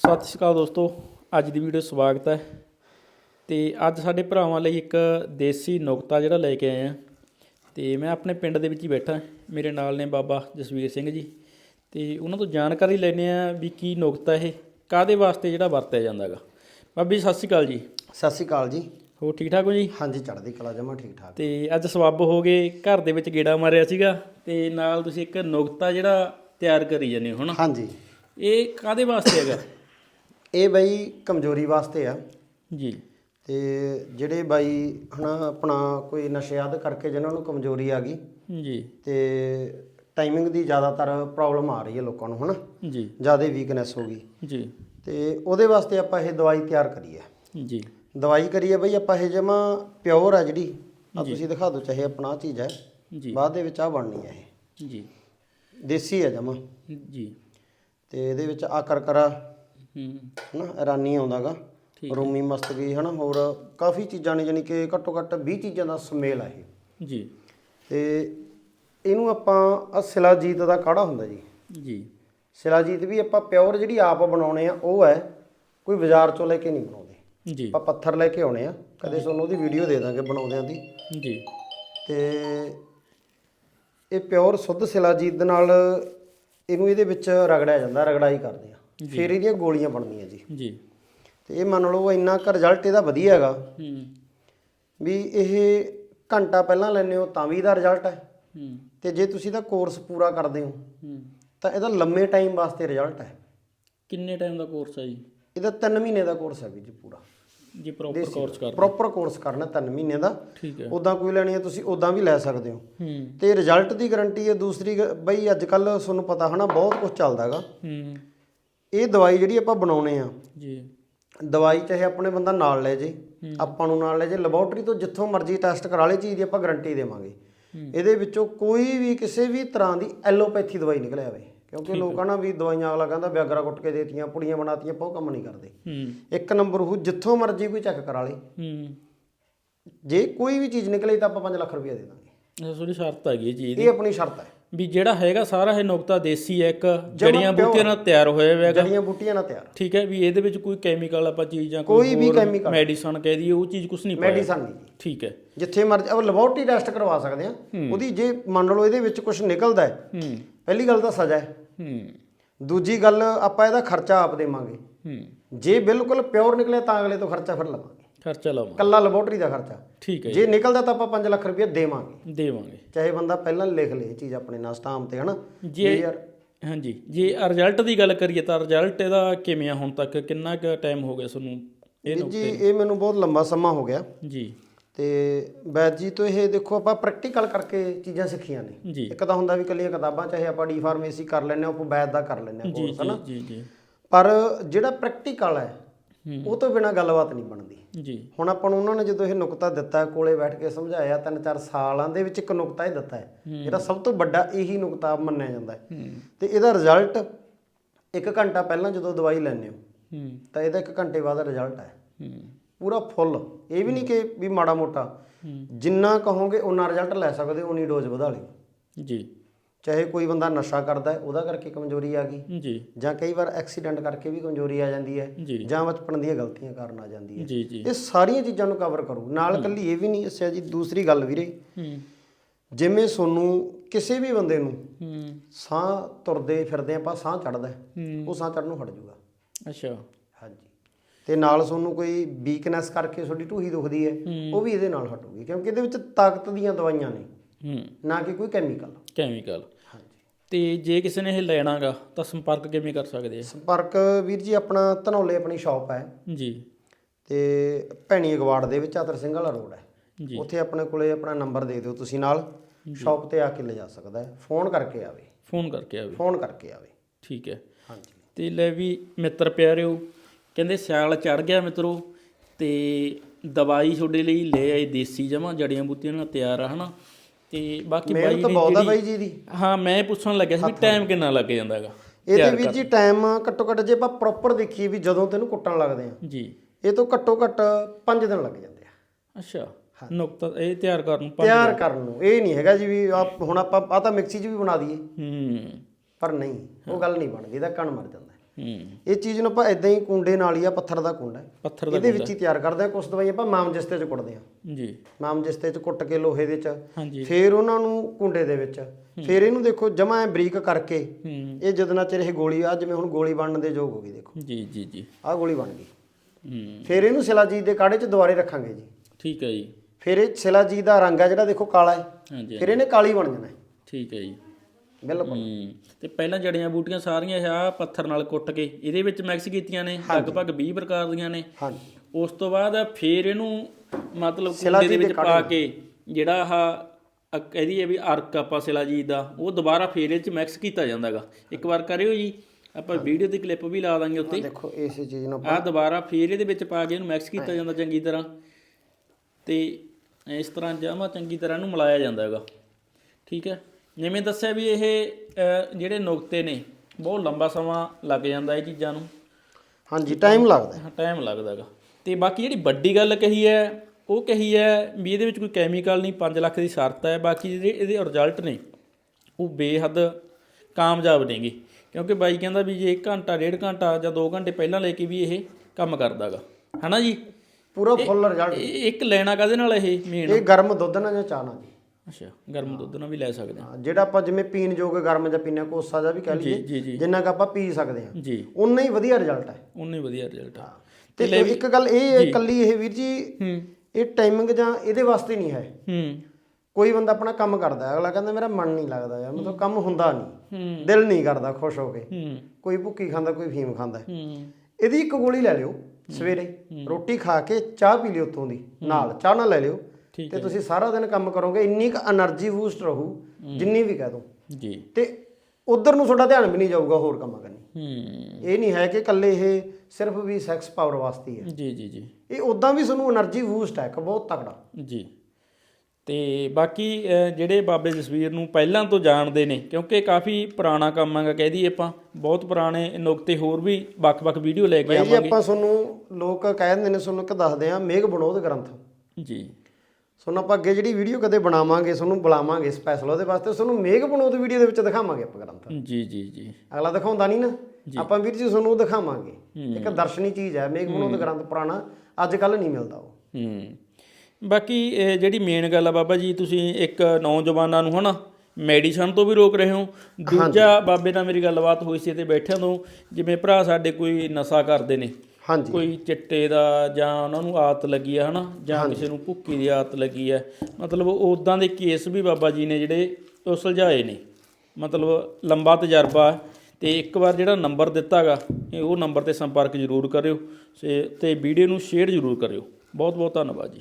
ਸਤਿ ਸ਼੍ਰੀ ਅਕਾਲ ਦੋਸਤੋ ਅੱਜ ਦੀ ਵੀਡੀਓ ਸਵਾਗਤ ਹੈ। ਤੇ ਅੱਜ ਸਾਡੇ ਭਰਾਵਾਂ ਲਈ ਇੱਕ ਦੇਸੀ ਨੁਕਤਾ ਜਿਹੜਾ ਲੈ ਕੇ ਆਏ ਆ। ਤੇ ਮੈਂ ਆਪਣੇ ਪਿੰਡ ਦੇ ਵਿੱਚ ਹੀ ਬੈਠਾ ਮੇਰੇ ਨਾਲ ਨੇ ਬਾਬਾ ਜਸਵੀਰ ਸਿੰਘ ਜੀ। ਤੇ ਉਹਨਾਂ ਤੋਂ ਜਾਣਕਾਰੀ ਲੈਣੇ ਆ ਵੀ ਕੀ ਨੁਕਤਾ ਇਹ ਕਾਦੇ ਵਾਸਤੇ ਜਿਹੜਾ ਵਰਤਿਆ ਜਾਂਦਾਗਾ ਬਾਬੀ ਜੀ, ਸਤਿ ਸ਼੍ਰੀ ਅਕਾਲ ਜੀ। ਸਤਿ ਸ਼੍ਰੀ ਅਕਾਲ ਜੀ। ਹੋ ਠੀਕ ਠਾਕ ਹੋ ਜੀ? ਹਾਂਜੀ ਚੜ੍ਹਦੀ ਕਲਾ ਜਮਾ ਠੀਕ ਠਾਕ। ਤੇ ਅੱਜ ਸਵੱਬ ਹੋ ਗਏ ਘਰ ਦੇ ਵਿੱਚ ਗੇੜਾ ਮਾਰਿਆ ਸੀਗਾ। ਤੇ ਨਾਲ ਤੁਸੀਂ ਇੱਕ ਨੁਕਤਾ ਜਿਹੜਾ ਤਿਆਰ ਕਰੀ ਜਾਂਦੇ ਹੋ ਹਨਾ? ਹਾਂਜੀ। ਇਹ ਕਾਦੇ ਵਾਸਤੇ ਹੈਗਾ? ਇਹ ਬਈ ਕਮਜ਼ੋਰੀ ਵਾਸਤੇ ਆ। ਜੀ। ਤੇ ਜਿਹੜੇ ਬਾਈ ਹਨਾ ਆਪਣਾ ਕੋਈ ਨਸ਼ਿਆਦ ਕਰਕੇ ਜਿਨ੍ਹਾਂ ਨੂੰ ਕਮਜ਼ੋਰੀ ਆ ਗਈ ਜੀ। ਤੇ ਟਾਈਮਿੰਗ ਦੀ ਜ਼ਿਆਦਾਤਰ ਪ੍ਰੋਬਲਮ ਆ ਰਹੀ ਹੈ ਲੋਕਾਂ ਨੂੰ ਹਨਾ। ਜੀ। ਜ਼ਿਆਦਾ ਵੀਕਨੈਸ ਹੋ ਗਈ। ਜੀ। ਤੇ ਉਹਦੇ ਵਾਸਤੇ ਆਪਾਂ ਇਹ ਦਵਾਈ ਤਿਆਰ ਕਰੀ ਹੈ ਜੀ। ਦਵਾਈ ਕਰੀਏ ਬਈ ਆਪਾਂ ਇਹ ਜਮਾ ਪਿਓਰ ਆ ਜਿਹੜੀ। ਆ ਤੁਸੀਂ ਦਿਖਾ ਦਿਓ ਚਾਹੇ ਆਪਣਾ ਚੀਜ਼ ਹੈ। ਜੀ। ਬਾਅਦ ਦੇ ਵਿੱਚ ਆ ਬਣਨੀ ਹੈ ਇਹ। ਜੀ। ਦੇਸੀ ਹੈ ਜਮਾ। ਜੀ। ਤੇ ਇਹਦੇ ਵਿੱਚ ਆ ਕਰਕਰਾ ਹੂੰ। ਹਨਾ ਰਾਨੀ ਆਉਂਦਾਗਾ। ਰੂਮੀ ਮਸਤਗੀ ਹਨਾ ਹੋਰ ਕਾਫੀ ਚੀਜ਼ਾਂ ਨੇ ਜਾਨੀ ਕਿ ਘੱਟੋ ਘੱਟ 20 ਚੀਜ਼ਾਂ ਦਾ ਸਮੇਲ ਆ ਇਹ। ਜੀ। ਤੇ ਇਹਨੂੰ ਆਪਾਂ ਆ ਸਿਲਾਜੀਤ ਦਾ ਕਾੜਾ ਹੁੰਦਾ ਜੀ। ਜੀ। ਸਿਲਾਜੀਤ ਵੀ ਆਪਾਂ ਪਿਓਰ ਜਿਹੜੀ ਆਪ ਬਣਾਉਣੇ ਆ ਉਹ ਹੈ ਕੋਈ ਬਾਜ਼ਾਰ ਚੋਂ ਲੈ ਕੇ ਨਹੀਂ ਬਣਾਉਂਦੇ। ਜੀ। ਆਪਾਂ ਪੱਥਰ ਲੈ ਕੇ ਆਉਣੇ ਆ ਕਦੇ ਤੁਹਾਨੂੰ ਉਹਦੀ ਵੀਡੀਓ ਦੇ ਦਾਂਗੇ ਬਣਾਉਂਦਿਆਂ ਦੀ। ਜੀ। ਤੇ ਇਹ ਪਿਓਰ ਸੁੱਧ ਸਿਲਾਜੀਤ ਦੇ ਨਾਲ ਇਹਨੂੰ ਇਹਦੇ ਵਿੱਚ ਰਗੜਿਆ ਜਾਂਦਾ ਰਗੜਾਈ ਕਰਦੇ ਆ। ਫਿਰ ਇਹਦੀਆਂ ਗੋਲੀਆਂ ਬਣਦੀਆਂ ਜੀ। ਜੀ। ਤੇ ਇਹ ਮੰਨ ਲਓ ਇੰਨਾ ਕੁ ਰਿਜ਼ਲਟ ਇਹਦਾ ਵਧੀਆ ਹੈਗਾ। ਹੂੰ। ਵੀ ਇਹ ਘੰਟਾ ਪਹਿਲਾਂ ਲੈਂਦੇ ਹੋ ਤਾਂ ਵੀ ਇਹਦਾ ਰਿਜ਼ਲਟ ਹੈ। ਹੂੰ। ਤੇ ਜੇ ਤੁਸੀਂ ਇਹਦਾ ਕੋਰਸ ਪੂਰਾ ਕਰਦੇ ਹੋ ਹੂੰ। ਤਾਂ ਇਹਦਾ ਲੰਮੇ ਟਾਈਮ ਵਾਸਤੇ ਰਿਜ਼ਲਟ ਹੈ। ਕਿੰਨੇ ਟਾਈਮ ਦਾ ਕੋਰਸ ਹੈ ਜੀ? ਇਹਦਾ 3 ਮਹੀਨੇ ਦਾ ਕੋਰਸ ਹੈ ਵੀ ਜੀ ਪੂਰਾ। ਜੀ ਪ੍ਰੋਪਰ ਕੋਰਸ ਕਰ ਪ੍ਰੋਪਰ ਕੋਰਸ ਕਰਨਾ 3 ਮਹੀਨੇ ਦਾ। ਠੀਕ ਹੈ। ਉਦਾਂ ਕੋਈ ਲੈਣੀ ਹੈ ਤੁਸੀਂ ਉਦਾਂ ਵੀ ਲੈ ਸਕਦੇ ਹੋ। ਹੂੰ। ਤੇ ਰਿਜ਼ਲਟ ਦੀ ਗਾਰੰਟੀ ਹੈ ਦੂਸਰੀ ਬਈ ਅੱਜ ਕੱਲ ਤੁਹਾਨੂੰ ਪਤਾ ਹਨਾ ਬਹੁਤ ਕੁਝ ਚੱਲਦਾ ਹੈਗਾ। ਹੂੰ। ਇਹ ਦਵਾਈ ਜਿਹੜੀ ਆਪਾਂ ਬਣਾਉਣੇ ਆ ਜੀ। ਦਵਾਈ ਚਾਹੇ ਆਪਣੇ ਬੰਦਾ ਨਾਲ ਲੈ ਜੇ ਆਪਾਂ ਨੂੰ ਨਾਲ ਲੈ ਜੇ ਲੈਬੋਰਟਰੀ ਤੋਂ ਜਿੱਥੋਂ ਮਰਜ਼ੀ ਟੈਸਟ ਕਰਾ ਲੇ ਚੀਜ਼ ਦੀ ਆਪਾਂ ਗਾਰੰਟੀ ਦੇਵਾਂਗੇ। ਇਹਦੇ ਵਿੱਚੋਂ ਕੋਈ ਵੀ ਕਿਸੇ ਵੀ ਤਰ੍ਹਾਂ ਦੀ ਐਲੋਪੈਥੀ ਦਵਾਈ ਨਿਕਲ ਆਵੇ। ਕਿਉਂਕਿ ਲੋਕਾਂ ਨਾ ਵੀ ਦਵਾਈਆਂ ਅਗਲਾ ਕਹਿੰਦਾ ਵਿਆਗਰਾ ਕੁੱਟ ਕੇ ਦੇਤੀਆਂ ਪੁੜੀਆਂ ਬਣਾਤੀਆਂ ਉਹ ਕੰਮ ਨਹੀਂ ਕਰਦੇ। ਇੱਕ ਨੰਬਰ ਉਹ ਜਿੱਥੋਂ ਮਰਜ਼ੀ ਕੋਈ ਚੈੱਕ ਕਰਾ ਲੇ ਜੇ ਕੋਈ ਵੀ ਚੀਜ਼ ਨਿਕਲੇ ਤਾਂ ਆਪਾਂ 5 ਲੱਖ ਰੁਪਏ ਦੇ ਦਾਂਗੇ। ਇਹ ਥੋੜੀ ਸ਼ਰਤ ਹੈਗੀ ਇਹ ਚੀਜ਼ ਦੀ। ਇਹ ਆਪਣੀ ਸ਼ਰਤ ਹੈ। ਵੀ ਜਿਹੜਾ ਹੈਗਾ ਸਾਰਾ ਇਹ ਨੁਕਤਾ ਦੇਸੀ ਹੈ ਇੱਕ ਜੜੀਆਂ ਬੂਟੀਆਂ ਨਾਲ ਤਿਆਰ ਹੋਇਆ ਹੋਇਆ ਹੈਗਾ। ਜੜੀਆਂ ਬੂਟੀਆਂ ਨਾਲ ਤਿਆਰ। ਠੀਕ ਹੈ ਵੀ ਇਹਦੇ ਵਿੱਚ ਕੋਈ ਕੈਮੀਕਲ ਆਪਾਂ ਚੀਜ਼ ਜਾਂ ਕੋਈ ਵੀ chemical। ਮੈਡੀਸਨ ਕਹਿ ਦਈਏ ਉਹ ਚੀਜ਼ ਕੁਝ ਨਹੀਂ ਪਾਇਆ। ਮੈਡੀਸਨ ਨਹੀਂ। ਠੀਕ ਹੈ। ਜਿੱਥੇ ਮਰਜ਼ੀ ਆਪਾਂ ਲੈਬੋਰਟਰੀ ਟੈਸਟ ਕਰਵਾ ਸਕਦੇ ਆ ਉਹਦੀ ਜੇ ਮੰਨ ਲਓ ਇਹਦੇ ਵਿੱਚ ਕੁਝ ਨਿਕਲਦਾ ਹੈ ਪਹਿਲੀ ਗੱਲ ਤਾਂ ਸਜ਼ਾ ਹੈ। ਦੂਜੀ ਗੱਲ ਆਪਾਂ ਇਹਦਾ ਖਰਚਾ ਆਪ ਦੇਵਾਂਗੇ। ਜੇ ਬਿਲਕੁਲ ਪਿਓਰ ਨਿਕਲੇ ਤਾਂ ਅਗਲੇ ਤੋਂ ਖਰਚਾ ਫਿਰ ਲਵਾਂਗੇ। ਖਰਚਾ ਲਾਵਾਂ ਕੱਲਾ ਲੈਬੋਰਟਰੀ ਦਾ ਖਰਚਾ। ਠੀਕ ਹੈ ਜੇ ਨਿਕਲਦਾ ਤਾਂ ਆਪਾਂ 5 ਲੱਖ ਰੁਪਏ ਦੇਵਾਂਗੇ। ਦੇਵਾਂਗੇ। ਚਾਹੇ ਬੰਦਾ ਪਹਿਲਾਂ ਲਿਖ ਲੇ ਇਹ ਚੀਜ਼ ਆਪਣੇ ਨਾਲ ਸਟਾਮ ਤੇ ਹਨਾ? ਜੇ ਯਾਰ ਹਾਂਜੀ ਜੇ ਰਿਜ਼ਲਟ ਦੀ ਗੱਲ ਕਰੀਏ ਤਾਂ ਰਿਜ਼ਲਟ ਇਹਦਾ ਕਿਵੇਂ ਆ ਹੁਣ ਤੱਕ? ਕਿੰਨਾ ਕੁ ਟਾਈਮ ਹੋ ਗਿਆ ਤੁਹਾਨੂੰ ਇਹ ਜੀ ਇਹ ਮੈਨੂੰ ਬਹੁਤ ਲੰਬਾ ਸਮਾਂ ਹੋ ਗਿਆ। ਜੀ। ਤੇ ਵੈਦ ਜੀ ਤੋਂ ਇਹ ਦੇਖੋ ਆਪਾਂ ਪ੍ਰੈਕਟੀਕਲ ਕਰਕੇ ਚੀਜ਼ਾਂ ਸਿੱਖੀਆਂ ਨੇ। ਇੱਕ ਤਾਂ ਹੁੰਦਾ ਵੀ ਕੱਲੀਆਂ ਕਿਤਾਬਾਂ ਚਾਹੇ ਆਪਾਂ ਡੀ ਫਾਰਮੇਸੀ ਕਰ ਲੈਂਦੇ ਹਾਂ ਆਪਾਂ ਵੈਦ ਦਾ ਕਰ ਲੈਂਦੇ ਕੋਰਸ ਹਨਾ? ਜੀ ਜੀ। ਪਰ ਜਿਹੜਾ ਪ੍ਰੈਕਟੀਕਲ ਹੈ ਉਹ ਤੋਂ ਬਿਨਾ ਗੱਲਬਾਤ ਨਹੀਂ ਬਣਦੀ। ਜੀ। ਹੁਣ ਆਪਾਂ ਨੂੰ ਉਹਨਾਂ ਨੇ ਜਦੋਂ ਇਹ ਨੁਕਤਾ ਦਿੱਤਾ ਕੋਲੇ ਬੈਠ ਕੇ ਸਮਝਾਇਆ ਤਿੰਨ ਚਾਰ ਸਾਲਾਂ ਦੇ ਵਿੱਚ ਇੱਕ ਨੁਕਤਾ ਹੀ ਦਿੱਤਾ ਹੈ ਜਿਹੜਾ ਸਭ ਤੋਂ ਵੱਡਾ ਇਹੀ ਨੁਕਤਾ ਮੰਨਿਆ ਜਾਂਦਾ ਹੈ। ਤੇ ਇਹਦਾ ਰਿਜ਼ਲਟ ਇੱਕ ਘੰਟਾ ਪਹਿਲਾਂ ਜਦੋਂ ਦਵਾਈ ਲੈਂਦੇ ਹੋ ਤਾਂ ਇਹਦਾ ਇੱਕ ਘੰਟੇ ਬਾਅਦ ਰਿਜ਼ਲਟ ਹੈ। ਪੂਰਾ ਫੁੱਲ। ਇਹ ਵੀ ਨਹੀਂ ਕਿ ਵੀ ਮਾੜਾ ਮੋਟਾ। ਜਿੰਨਾ ਕਹੋਗੇ ਉਹਨਾਂ ਰਿਜ਼ਲਟ ਲੈ ਸਕਦੇ ਉਨੀ ਡੋਜ਼ ਵਧਾ ਲਿਓ। ਜੀ। ਚਾਹੇ ਕੋਈ ਬੰਦਾ ਨਸ਼ਾ ਕਰਦਾ ਹੈ ਉਹਦਾ ਕਰਕੇ ਕਮਜ਼ੋਰੀ ਆ ਗਈ। ਜੀ। ਜਾਂ ਕਈ ਵਾਰ ਐਕਸੀਡੈਂਟ ਕਰਕੇ ਵੀ ਕਮਜ਼ੋਰੀ ਆ ਜਾਂਦੀ ਹੈ ਜੀ। ਬਚਪਨ ਦੀਆਂ ਗਲਤੀਆਂ ਕਾਰਨ ਆ ਜਾਂਦੀ ਹੈ। ਇਹ ਸਾਰੀਆਂ ਚੀਜ਼ਾਂ ਨੂੰ ਕਵਰ ਕਰੂ। ਨਾਲ ਕੱਲੀ ਇਹ ਵੀ ਨਹੀਂ ਦੱਸਿਆ ਜੀ ਦੂਸਰੀ ਗੱਲ ਵੀਰੇ। ਜਿਵੇਂ ਸੋਨੂੰ ਕਿਸੇ ਵੀ ਬੰਦੇ ਨੂੰ ਸਾਹ ਤੁਰਦੇ ਫਿਰਦੇ ਆਪਾਂ ਸਾਹ ਚੜਦਾ। ਉਹ ਸਾਹ ਚੜਨ ਨੂੰ ਹਟ ਜਾਊਗਾ ਅੱਛਾ। ਹਾਂਜੀ। ਤੇ ਨਾਲ ਸੋਨੂੰ ਕੋਈ ਵੀਕਨੈਸ ਕਰਕੇ ਤੁਹਾਡੀ ਢੂਹੀ ਦੁਖਦੀ ਹੈ। ਉਹ ਵੀ ਇਹਦੇ ਨਾਲ ਹਟੂਗੀ ਕਿਉਂਕਿ ਇਹਦੇ ਵਿੱਚ ਤਾਕਤ ਦੀਆਂ ਦਵਾਈਆਂ ਨੇ। ਹੂੰ। ਨਾ ਕਿ ਕੋਈ ਕੈਮੀਕਲ ਕੈਮੀਕਲ ਹਾਂਜੀ। ਤੇ ਜੇ ਕਿਸੇ ਨੇ ਇਹ ਲੈਣਾਗਾ ਤਾਂ ਸੰਪਰਕ ਕਿਵੇਂ ਕਰ ਸਕਦੇ ਆ? ਸੰਪਰਕ ਵੀਰ ਜੀ ਆਪਣਾ ਧਨੌਲੇ ਆਪਣੀ ਸ਼ਾਪ ਹੈ। ਜੀ। ਤੇ ਭੈਣੀ ਅਗਵਾੜ ਦੇ ਵਿੱਚ ਆਦਰ ਸਿੰਘ ਵਾਲਾ ਰੋਡ ਹੈ। ਜੀ। ਉੱਥੇ ਆਪਣੇ ਕੋਲੇ ਆਪਣਾ ਨੰਬਰ ਦੇ ਦਿਓ ਤੁਸੀਂ ਨਾਲ। ਸ਼ਾਪ ਤੇ ਆ ਕੇ ਲੈ ਜਾ ਸਕਦਾ ਹੈ। ਫੋਨ ਕਰਕੇ ਆਵੇ। ਫੋਨ ਕਰਕੇ ਆਵੇ। ਫੋਨ ਕਰਕੇ ਆਵੇ। ਠੀਕ ਹੈ। ਹਾਂਜੀ। ਤੇ ਲੈ ਵੀ ਮਿੱਤਰ ਪਿਆਰਿਓ ਕਹਿੰਦੇ ਸਿਆਲ ਚੜ ਗਿਆ ਮਿੱਤਰੋ ਤੇ ਦਵਾਈ ਤੁਹਾਡੇ ਲਈ ਲੈ ਆਏ ਦੇਸੀ ਜਮਾ ਜੜੀਆਂ ਬੂਟੀਆਂ ਨਾਲ ਤਿਆਰ ਆ ਹਨਾ? ਤੇ ਬਾਕੀ ਬਾਈ ਨੇ ਬਹੁਤ ਆ ਜਿਹੜੀ ਬਾਈ ਜੀ ਦੀ। ਹਾਂ ਮੈਂ ਪੁੱਛਣ ਲੱਗਿਆ ਸੀ ਵੀ ਟਾਈਮ ਕਿੰਨਾ ਲੱਗ ਜਾਂਦਾਗਾ ਇਹਦੇ ਵੀਰ ਜੀ ਟਾਈਮ ਘੱਟੋ ਘੱਟ ਜੇ ਆਪਾਂ ਪ੍ਰੋਪਰ ਦੇਖੀਏ ਵੀ ਜਦੋਂ ਤੈਨੂੰ ਕੁੱਟਣ ਲੱਗਦੇ ਆ। ਜੀ। ਇਹ ਤੋਂ ਘੱਟੋ ਘੱਟ 5 ਦਿਨ ਲੱਗ ਜਾਂਦੇ ਆ। ਅੱਛਾ। ਨੁਕਤਾ ਇਹ ਤਿਆਰ ਕਰਨ ਨੂੰ ਤਿਆਰ ਕਰਨ ਨੂੰ। ਇਹ ਨਹੀਂ ਹੈਗਾ ਜੀ ਵੀ ਆਪ ਹੁਣ ਆਪਾਂ ਆ ਤਾਂ ਮਿਕਸੀ 'ਚ ਵੀ ਬਣਾ ਦਈਏ। ਹੂੰ। ਪਰ ਨਹੀਂ ਉਹ ਗੱਲ ਨਹੀਂ ਬਣਦੀ ਇਹਦਾ ਕਣ ਮਰ ਜਾਂਦਾ। ਇਹ ਚੀਜ਼ ਨੂੰ ਆਪਾਂ ਇਦਾਂ ਹੀ ਕੁੰਡੇ ਨਾਲ ਹੀ ਆ ਪੱਥਰ ਦਾ ਕੁੰਡਾ। ਪੱਥਰ ਦਾ ਇਹਦੇ ਵਿੱਚ ਹੀ ਤਿਆਰ ਕਰਦੇ ਆ ਕੁਝ ਦਵਾਈਆਂ ਆਪਾਂ ਮਾਮਜਸਤੇ ਚ ਕੁੱਟਦੇ ਆ। ਜੀ। ਮਾਮਜਸਤੇ ਚ ਕੁੱਟ ਕੇ ਲੋਹੇ ਦੇ ਚ। ਹਾਂਜੀ। ਫੇਰ ਉਹਨਾਂ ਨੂੰ ਕੁੰਡੇ ਦੇ ਵਿੱਚ। ਫੇਰ ਇਹਨੂੰ ਦੇਖੋ ਜਮਾ ਬਰੀਕ ਕਰਕੇ। ਇਹ ਜਦਨਾ ਚਿਰ ਇਹ ਗੋਲੀ ਆ ਜਿਵੇਂ ਹੁਣ ਗੋਲੀ ਬਣਨ ਦੇ ਯੋਗ ਹੋ ਗਈ ਦੇਖੋ। ਜੀ ਜੀ ਜੀ। ਆਹ ਗੋਲੀ ਬਣ ਗਈ। ਫੇਰ ਇਹਨੂੰ ਸਿਲਾਜੀਤ ਦੇ ਕਾੜੇ ਚ ਦੁਬਾਰੇ ਰੱਖਾਂਗੇ ਜੀ। ਠੀਕ ਹੈ ਜੀ। ਫਿਰ ਇਹ ਸਿਲਾਜੀਤ ਦਾ ਰੰਗ ਆ ਜਿਹੜਾ ਦੇਖੋ ਕਾਲਾ ਹੈ। ਹਾਂਜੀ ਫਿਰ ਇਹਨੇ ਕਾਲੀ ਬਣ ਜਾਣਾ ਹੈ। ਠੀਕ ਹੈ ਜੀ। ਬਿਲਕੁਲ। ਤੇ ਪਹਿਲਾਂ ਜੜੀਆਂ ਬੂਟੀਆਂ ਸਾਰੀਆਂ ਇਹ ਆਹ ਪੱਥਰ ਨਾਲ ਕੁੱਟ ਕੇ ਇਹਦੇ ਵਿੱਚ ਮਿਕਸ ਕੀਤੀਆਂ ਨੇ ਲਗਭਗ 20 ਪ੍ਰਕਾਰ ਦੀਆਂ ਨੇ। ਹਾਂਜੀ। ਉਸ ਤੋਂ ਬਾਅਦ ਫੇਰ ਇਹਨੂੰ ਮਤਲਬ ਕੁੰਡੇ ਦੇ ਵਿੱਚ ਪਾ ਕੇ ਜਿਹੜਾ ਅ- ਇਹਦੀ ਇਹ ਵੀ ਅਰਕ ਆਪਾਂ ਸਿਲਾਜੀਤ ਦਾ ਉਹ ਦੁਬਾਰਾ ਫੇਰ ਇਹ ਚ ਮਿਕਸ ਕੀਤਾ ਜਾਂਦਾਗਾ। ਇੱਕ ਵਾਰ ਕਰਿਓ ਜੀ ਆਪਾਂ ਵੀਡੀਓ ਦੀ ਕਲਿੱਪ ਵੀ ਲਾ ਦਾਂਗੇ ਉੱਤੇ। ਦੇਖੋ ਇਸੇ ਚੀਜ਼ ਨੂੰ ਆਹ ਦੁਬਾਰਾ ਫੇਰ ਇਹਦੇ ਵਿੱਚ ਪਾ ਕੇ ਇਹਨੂੰ ਮਿਕਸ ਕੀਤਾ ਜਾਂਦਾ ਚੰਗੀ ਤਰ੍ਹਾਂ। ਤੇ ਇਸ ਤਰ੍ਹਾਂ ਜਮਾ ਚੰਗੀ ਤਰ੍ਹਾਂ ਇਹਨੂੰ ਮਿਲਾਇਆ ਜਾਂਦਾ ਹੈਗਾ ਠੀਕ ਹੈ? ਜਿਵੇਂ ਦੱਸਿਆ ਵੀ ਇਹ ਜਿਹੜੇ ਨੁਕਤੇ ਨੇ ਬਹੁਤ ਲੰਬਾ ਸਮਾਂ ਲੱਗ ਜਾਂਦਾ ਇਹ ਚੀਜ਼ਾਂ ਨੂੰ। ਹਾਂਜੀ ਟਾਈਮ ਲੱਗਦਾ ਹੈ। ਟਾਈਮ ਲੱਗਦਾ ਹੈਗਾ। ਤੇ ਬਾਕੀ ਜਿਹੜੀ ਵੱਡੀ ਗੱਲ ਕਹੀ ਹੈ ਉਹ ਕਹੀ ਹੈ ਵੀ ਇਹਦੇ ਵਿੱਚ ਕੋਈ ਕੈਮੀਕਲ ਨਹੀਂ 5 ਲੱਖ ਦੀ ਸ਼ਰਤ ਹੈ। ਬਾਕੀ ਜਿਹੜੇ ਇਹਦੇ ਰਿਜ਼ਲਟ ਨੇ ਉਹ ਬੇਹੱਦ ਕਾਮਯਾਬ ਨੇਗੇ। ਕਿਉਂਕਿ ਬਾਈ ਕਹਿੰਦਾ ਵੀ ਜੇ 1 ਘੰਟਾ ਡੇਢ ਘੰਟਾ ਜਾਂ 2 ਘੰਟੇ ਪਹਿਲਾਂ ਲੈ ਕੇ ਵੀ ਇਹ ਕੰਮ ਕਰਦਾਗਾ ਹਨਾ ਜੀ? ਪੂਰਾ ਫੁੱਲ ਰਿਜ਼ਲਟ ਇੱਕ ਲੈਣਾ ਕਾਦੇ ਨਾਲ ਇਹ ਮੇਨ ਇਹ ਗਰਮ ਦੁੱਧ ਨਾਲ ਜਾਂ ਚਾਹ ਨਾਲ ਜੀ। ਅੱਛਾ ਗਰਮ ਦੁੱਧ ਨਾਲ ਵੀ ਲੈ ਸਕਦੇ ਹਾਂ। ਹਾਂ, ਜਿਹੜਾ ਆਪਾਂ ਜਿਵੇਂ ਪੀਣ ਯੋਗ ਗਰਮ ਜਾਂ ਪੀਣਾ ਕੋਸਾ ਜਾਂ ਵੀ ਕਹਿ ਲਈਏ ਜਿੰਨਾ ਕ ਆਪਾਂ ਪੀ ਸਕਦੇ ਹਾਂ ਜੀ। ਉਨਾ ਹੀ ਵਧੀਆ ਰਿਜ਼ਲਟ ਹੈ ਉਨੇ ਹੀ ਵਧੀਆ ਰਿਜ਼ਲਟ ਆ। ਤੇ ਇੱਕ ਗੱਲ ਇਹ ਹੈ ਕੱਲੀ ਇਹ ਵੀਰ ਜੀ ਹੂੰ। ਇਹ ਟਾਈਮਿੰਗ ਜਾਂ ਇਹਦੇ ਵਾਸਤੇ ਨਹੀਂ ਹੈ। ਹੂੰ। ਕੋਈ ਬੰਦਾ ਆਪਣਾ ਕੰਮ ਕਰਦਾ ਹੈ ਅਗਲਾ ਕਹਿੰਦਾ ਮੇਰਾ ਮਨ ਨਹੀਂ ਲੱਗਦਾ ਯਾਰ ਮਤਲਬ ਕੰਮ ਹੁੰਦਾ ਨਹੀਂ। ਹੂੰ। ਦਿਲ ਨਹੀਂ ਕਰਦਾ ਖੁਸ਼ ਹੋ ਕੇ। ਹੂੰ। ਕੋਈ ਭੁੱਕੀ ਖਾਂਦਾ ਕੋਈ ਫੀਮ ਖਾਂਦਾ। ਹੈ। ਹੂੰ ਇਹਦੀ ਇੱਕ ਗੋਲੀ ਲੈ ਲਿਓ ਸਵੇਰੇ ਰੋਟੀ ਖਾ ਕੇ ਚਾਹ ਪੀ ਲਿਓ ਉੱਥੋਂ ਦੀ ਨਾਲ। ਚਾਹ ਨਾਲ ਲੈ ਲਿਓ। ਠੀਕ ਤੇ ਤੁਸੀਂ ਸਾਰਾ ਦਿਨ ਕੰਮ ਕਰੋਗੇ ਇੰਨੀ ਕੁ એનર્ਜੀ ਬੂਸਟ ਰਹੂ ਜਿੰਨੀ ਵੀ ਕਹਿ ਦੋ। ਜੀ। ਤੇ ਉਧਰ ਨੂੰ ਤੁਹਾਡਾ ਧਿਆਨ ਵੀ ਨਹੀਂ ਜਾਊਗਾ ਹੋਰ ਕੰਮਾਂ ਕਰਨੀ। ਹੂੰ। ਇਹ ਨਹੀਂ ਹੈ ਕਿ ਇਕੱਲੇ ਇਹ ਸਿਰਫ ਵੀ ਸੈਕਸ ਪਾਵਰ ਵਾਸਤੇ ਹੈ। ਜੀ ਜੀ ਜੀ। ਇਹ ਉਦਾਂ ਵੀ ਤੁਹਾਨੂੰ એનર્ਜੀ ਬੂਸਟ ਹੈ ਕਿ ਬਹੁਤ ਤਕੜਾ। ਜੀ। ਤੇ ਬਾਕੀ ਜਿਹੜੇ ਬਾਬੇ ਜਸਵੀਰ ਨੂੰ ਪਹਿਲਾਂ ਤੋਂ ਜਾਣਦੇ ਨੇ ਕਿਉਂਕਿ ਕਾਫੀ ਪੁਰਾਣਾ ਕੰਮ ਹੈਗਾ ਕਹਿ ਦਈਏ ਆਪਾਂ ਬਹੁਤ ਪੁਰਾਣੇ ਨੁਕਤੇ ਹੋਰ ਵੀ ਵੱਖ-ਵੱਖ ਵੀਡੀਓ ਲੈ ਕੇ ਆਵਾਂਗੇ ਜੀ ਆਪਾਂ ਤੁਹਾਨੂੰ ਲੋਕ ਕਹਿੰਦੇ ਨੇ ਤੁਹਾਨੂੰ ਇੱਕ ਦੱਸਦੇ ਆ ਮੇਘ ਬਣੋਦ ਗ੍ਰੰਥ। ਜੀ। ਤੁਹਾਨੂੰ ਆਪਾਂ ਅੱਗੇ ਜਿਹੜੀ ਵੀਡੀਓ ਕਦੇ ਬਣਾਵਾਂਗੇ ਤੁਹਾਨੂੰ ਬੁਲਾਵਾਂਗੇ ਸਪੈਸ਼ਲ ਉਹਦੇ ਵਾਸਤੇ ਤੁਹਾਨੂੰ ਮੇਘ ਬਣੋਦ ਵੀਡੀਓ ਦੇ ਵਿੱਚ ਦਿਖਾਵਾਂਗੇ ਆਪਾਂ ਗ੍ਰੰਥ। ਜੀ ਜੀ ਜੀ। ਅਗਲਾ ਦਿਖਾਉਂਦਾ ਨਹੀਂ ਨਾ? ਆਪਾਂ ਵੀਰ ਜੀ ਤੁਹਾਨੂੰ ਉਹ ਦਿਖਾਵਾਂਗੇ ਇੱਕ ਦਰਸ਼ਨੀ ਚੀਜ਼ ਹੈ ਮੇਘ ਬਣੋਦ ਗ੍ਰੰਥ ਪੁਰਾਣਾ ਅੱਜ ਕੱਲ ਨਹੀਂ ਮਿਲਦਾ ਉਹ। ਹੂੰ। ਬਾਕੀ ਇਹ ਜਿਹੜੀ ਮੇਨ ਗੱਲ ਆ ਬਾਬਾ ਜੀ ਤੁਸੀਂ ਇੱਕ ਨੌਜਵਾਨਾਂ ਨੂੰ ਹਨਾ ਮੈਡੀਸਨ ਤੋਂ ਵੀ ਰੋਕ ਰਹੇ ਹੋ। ਦੂਜਾ ਬਾਬੇ ਨਾਲ ਮੇਰੀ ਗੱਲਬਾਤ ਹੋਈ ਸੀ ਤੇ ਬੈਠਿਆਂ ਤੋਂ ਜਿਵੇਂ ਭਰਾ ਸਾਡੇ ਕੋਈ ਨਸ਼ਾ ਕਰਦੇ ਨੇ ਹਾਂਜੀ। ਕੋਈ ਚਿੱਟੇ ਦਾ ਜਾਂ ਉਹਨਾਂ ਨੂੰ ਆਦਤ ਲੱਗੀ ਆ ਹਨਾ? ਜਾਂ ਕਿਸੇ ਨੂੰ ਭੁੱਕੀ ਦੀ ਆਦਤ ਲੱਗੀ ਹੈ ਮਤਲਬ ਉਦਾਂ ਦੇ ਕੇਸ ਵੀ ਬਾਬਾ ਜੀ ਨੇ ਜਿਹੜੇ ਉਹ ਸੁਲਝਾਏ ਨੇ। ਮਤਲਬ ਲੰਬਾ ਤਜਰਬਾ ਹੈ ਤੇ ਇੱਕ ਵਾਰ ਜਿਹੜਾ ਨੰਬਰ ਦਿੱਤਾਗਾ ਉਹ ਨੰਬਰ ਤੇ ਸੰਪਰਕ ਜ਼ਰੂਰ ਕਰਿਓ ਤੇ- ਵੀਡੀਓ ਨੂੰ ਸ਼ੇਅਰ ਜ਼ਰੂਰ ਕਰਿਓ। ਬਹੁਤ ਬਹੁਤ ਧੰਨਵਾਦ ਜੀ।